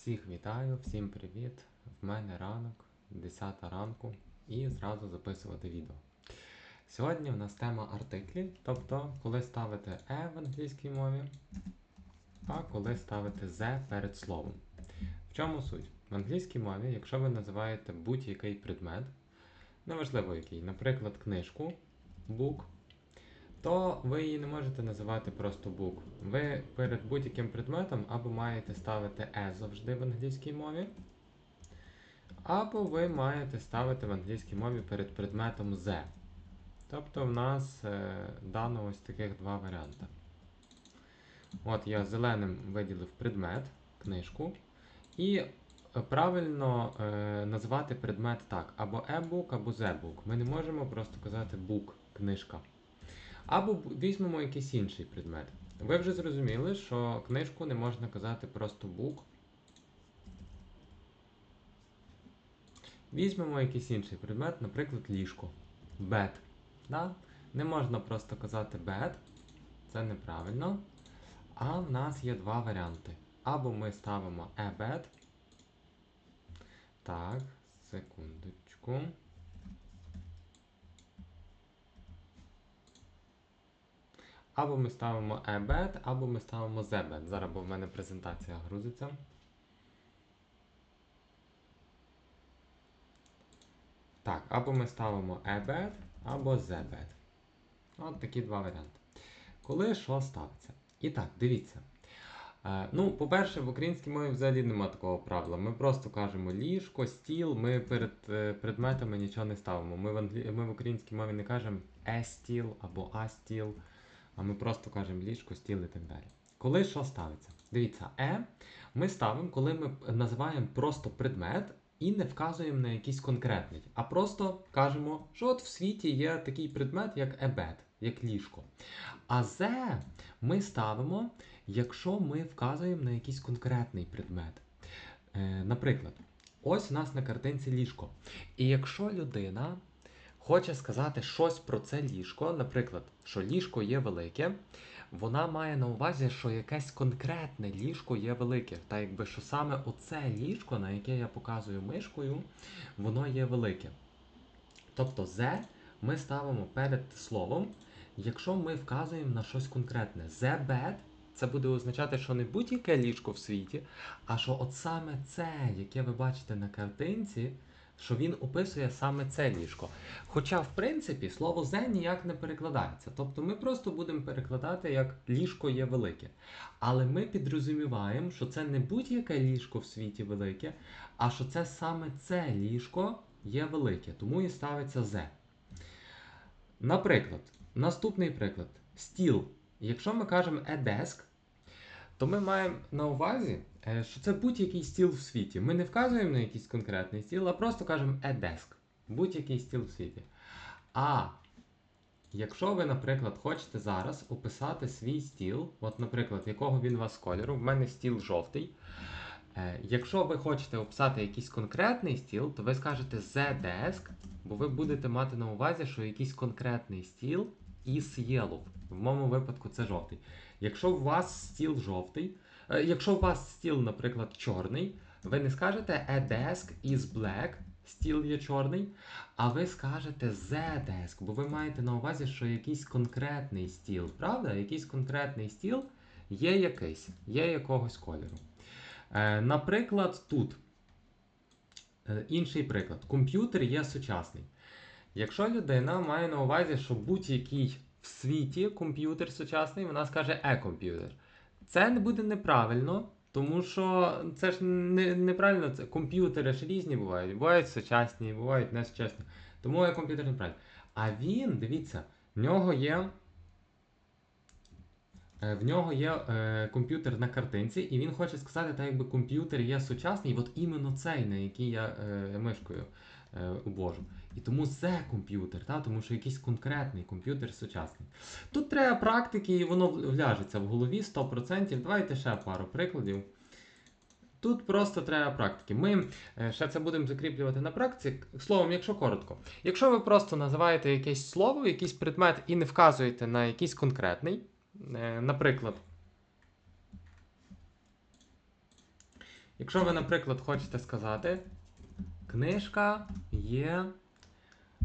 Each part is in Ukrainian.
Всіх вітаю, всім привіт! В мене ранок, 10 ранку, і зразу записувати відео. Сьогодні в нас тема артиклі, тобто коли ставити е в англійській мові, а коли ставити «the» перед словом. В чому суть? В англійській мові, якщо ви називаєте будь-який предмет, неважливо який, наприклад, книжку, book, то ви її не можете називати просто book. Ви перед будь-яким предметом або маєте ставити e завжди в англійській мові, або ви маєте ставити в англійській мові перед предметом the. Тобто в нас е, дано ось таких два варіанти. От я зеленим виділив предмет, книжку. І е, правильно е, називати предмет так: або e-book, або the-book. Ми не можемо просто казати book, книжка. Або візьмемо якийсь інший предмет. Ви вже зрозуміли, що книжку не можна казати просто book. Візьмемо якийсь інший предмет, наприклад, ліжко. Bed. Да? Не можна просто казати bed, це неправильно. А в нас є два варіанти. Або ми ставимо a bed. Так, секундочку. Або ми ставимо e-bed, або ми ставимо z-bed. Зараз, бо в мене презентація грузиться. Так, або ми ставимо e-bed, або z-bed. От такі два варіанти. Коли що ставиться? І так, дивіться. Е, ну, по-перше, в українській мові взагалі нема такого правила. Ми просто кажемо ліжко, стіл, ми перед е, предметами нічого не ставимо. Ми в, англі... ми в українській мові не кажемо е стіл або а стіл, а ми просто кажемо ліжко, стіл і так далі. Коли що ставиться? Дивіться, е ми ставимо, коли ми називаємо просто предмет і не вказуємо на якийсь конкретний, а просто кажемо, що от в світі є такий предмет, як ебед, як ліжко. А зе ми ставимо, якщо ми вказуємо на якийсь конкретний предмет. Е, наприклад, ось у нас на картинці ліжко. І якщо людина хоче сказати щось про це ліжко, наприклад, що ліжко є велике, вона має на увазі, що якесь конкретне ліжко є велике. Та якби що саме оце ліжко, на яке я показую мишкою, воно є велике. Тобто «the» ми ставимо перед словом, якщо ми вказуємо на щось конкретне. «The bed» це буде означати, що не будь-яке ліжко в світі, а що от саме це, яке ви бачите на картинці, що він описує саме це ліжко. Хоча, в принципі, слово «зе» ніяк не перекладається. Тобто ми просто будемо перекладати як ліжко є велике. Але ми підрозуміваємо, що це не будь-яке ліжко в світі велике, а що це саме це ліжко є велике, тому і ставиться «зе». Наприклад, наступний приклад: стіл. Якщо ми кажемо «a desk», то ми маємо на увазі, що це будь-який стіл в світі. Ми не вказуємо на якийсь конкретний стіл, а просто кажемо «a desk». Будь-який стіл в світі. А якщо ви, наприклад, хочете зараз описати свій стіл, от, наприклад, якого він у вас кольору, в мене стіл жовтий. Е, Якщо ви хочете описати якийсь конкретний стіл, то ви скажете The Desk, бо ви будете мати на увазі, що якийсь конкретний стіл is yellow. В моєму випадку це жовтий. Якщо у вас стіл жовтий, е, якщо у вас стіл, наприклад, чорний, ви не скажете A desk is black, стіл є чорний, а ви скажете The desk, бо ви маєте на увазі, що якийсь конкретний стіл, правда? Якийсь конкретний стіл є якийсь, є якогось кольору. Е, наприклад, тут е, інший приклад. Комп'ютер є сучасний. Якщо людина має на увазі, що будь-який в світі комп'ютер сучасний, вона скаже е-комп'ютер. Це не буде неправильно, тому що це ж не, неправильно. Це, комп'ютери ж різні бувають. Бувають сучасні, бувають не сучасні. Тому е-комп'ютер неправильно. А він, дивіться, в нього є. Е, В нього є е, комп'ютер на картинці, і він хоче сказати, так якби комп'ютер є сучасний, от іменно цей, на який я е, мишкою е. І тому це комп'ютер, та? тому що якийсь конкретний комп'ютер сучасний. Тут треба практики, і воно вляжеться в голові 100%. Давайте ще пару прикладів. Тут просто треба практики. Ми е, ще це будемо закріплювати на практиці. Словом, якщо коротко, якщо ви просто називаєте якесь слово, якийсь предмет і не вказуєте на якийсь конкретний, е, наприклад, Якщо ви, наприклад, хочете сказати, книжка є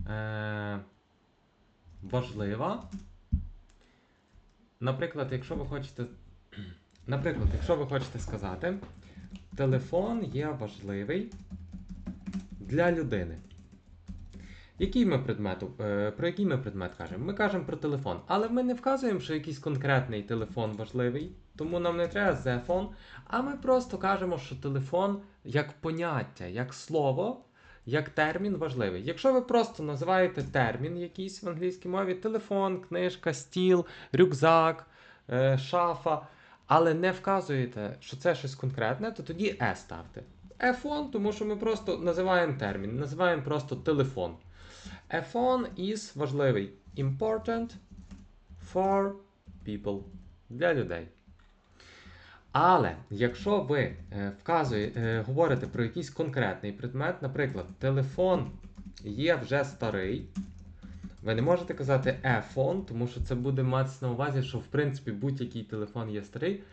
е, важлива. Наприклад, якщо ви хочете. Наприклад, якщо ви хочете сказати, телефон є важливий для людини. Який ми предмет, е, про який ми предмет кажемо? Ми кажемо про телефон, але ми не вказуємо, що якийсь конкретний телефон важливий, тому нам не треба the phone, а ми просто кажемо, що телефон як поняття, як слово, як термін важливий. Якщо ви просто називаєте термін якийсь в англійській мові, телефон, книжка, стіл, рюкзак, е, шафа, але не вказуєте, що це щось конкретне, то тоді е ставте. Ефон, тому що ми просто називаємо термін, називаємо просто телефон. A phone is важливий. Important for people. Для людей. Але якщо ви е, вказує, е, говорите про якийсь конкретний предмет, наприклад, телефон є вже старий, ви не можете казати e-phone, тому що це буде матися на увазі, що в принципі будь-який телефон є старий.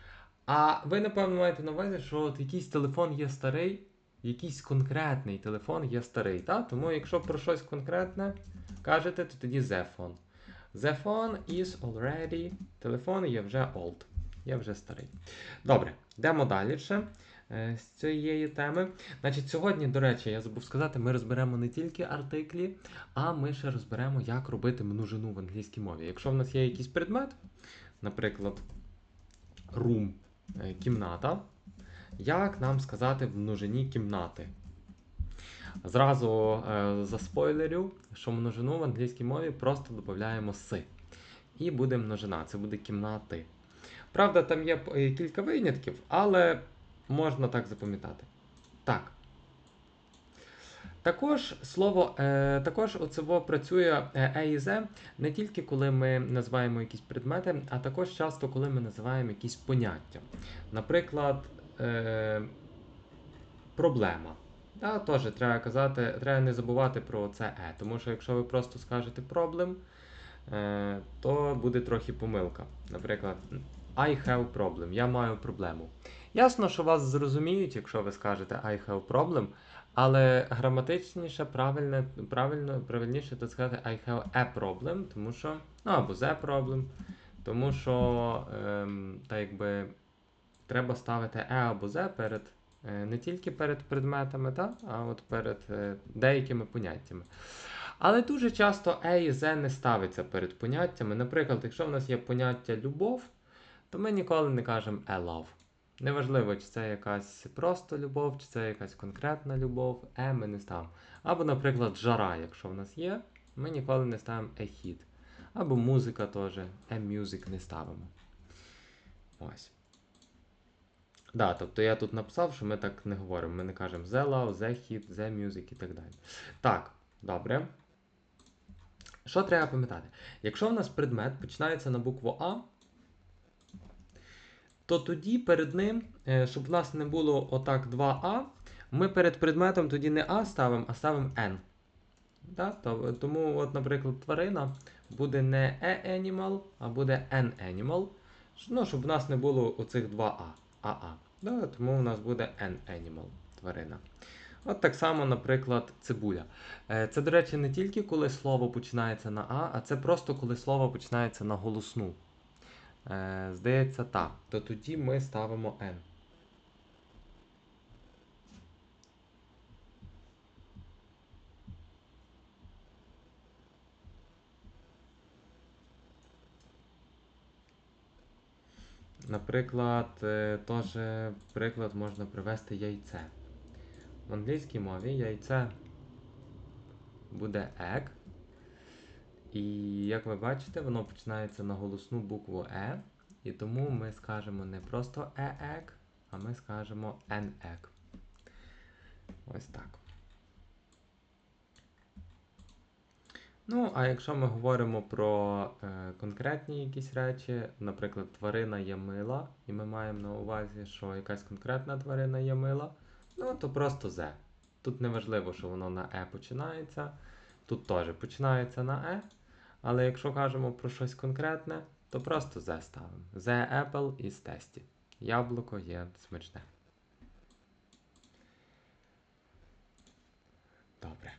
А ви, напевно, маєте на увазі, що от якийсь телефон є старий, якийсь конкретний телефон є старий. Та? Тому якщо про щось конкретне кажете, то тоді the phone. The phone is already. Телефон є вже old. Є вже старий. Добре, йдемо далі ще е, з цієї теми. Значить, сьогодні, до речі, я забув сказати, ми розберемо не тільки артиклі, а ми ще розберемо, як робити множину в англійській мові. Якщо в нас є якийсь предмет, наприклад, room, е, кімната, як нам сказати в множині кімнати? Зразу е, заспойлерю, що множину в англійській мові просто додаємо си. І буде множина, це буде кімнати. Правда, там є е, кілька винятків, але можна так запам'ятати. Так. Також слово, е, також оцево працює е і «зе» не тільки коли ми називаємо якісь предмети, а також часто, коли ми називаємо якісь поняття. Наприклад, е, проблема. Та, теж треба казати, треба не забувати про це е, тому що якщо ви просто скажете проблем, е, то буде трохи помилка. Наприклад, I have problem, я маю проблему. Ясно, що вас зрозуміють, якщо ви скажете I have problem, але граматичніше, правильне, правильно, правильніше то сказати I have a problem, тому що, ну або the problem, тому що ем, та якби треба ставити е або the перед е, не тільки перед предметами, та, а от перед е, деякими поняттями. Але дуже часто е і the не ставиться перед поняттями. Наприклад, якщо в нас є поняття любов, то ми ніколи не кажемо a love. Неважливо, чи це якась просто любов, чи це якась конкретна любов, е ми не ставимо. Або, наприклад, жара, якщо в нас є, ми ніколи не ставимо heat. Або музика теж, music не ставимо. Ось. Да, тобто я тут написав, що ми так не говоримо. Ми не кажемо the love, the hit, the music і так далі. Так, добре. Що треба пам'ятати? Якщо в нас предмет починається на букву А, то тоді перед ним, е, щоб в нас не було отак 2А, ми перед предметом тоді не А ставимо, а ставимо N. Да? Тому, от, наприклад, тварина буде не e animal, а буде an animal. Ну, щоб в нас не було оцих 2А. АА. Да? Тому у нас буде an animal тварина. От так само, наприклад, цибуля. Е, Це, до речі, не тільки коли слово починається на А, а це просто коли слово починається на голосну. Е, Здається, так. То тоді ми ставимо N. Наприклад, е, теж приклад можна привести яйце. В англійській мові яйце буде egg. І як ви бачите, воно починається на голосну букву Е. І тому ми скажемо не просто e egg, а ми скажемо an egg. Ось так. Ну, а якщо ми говоримо про е, конкретні якісь речі, наприклад, тварина є мила, і ми маємо на увазі, що якась конкретна тварина є мила, ну то просто зе. Тут неважливо, що воно на Е починається, тут теж починається на Е. Але якщо кажемо про щось конкретне, то просто зе ставимо. Зе Apple із тесті. Яблуко є смачне. Добре.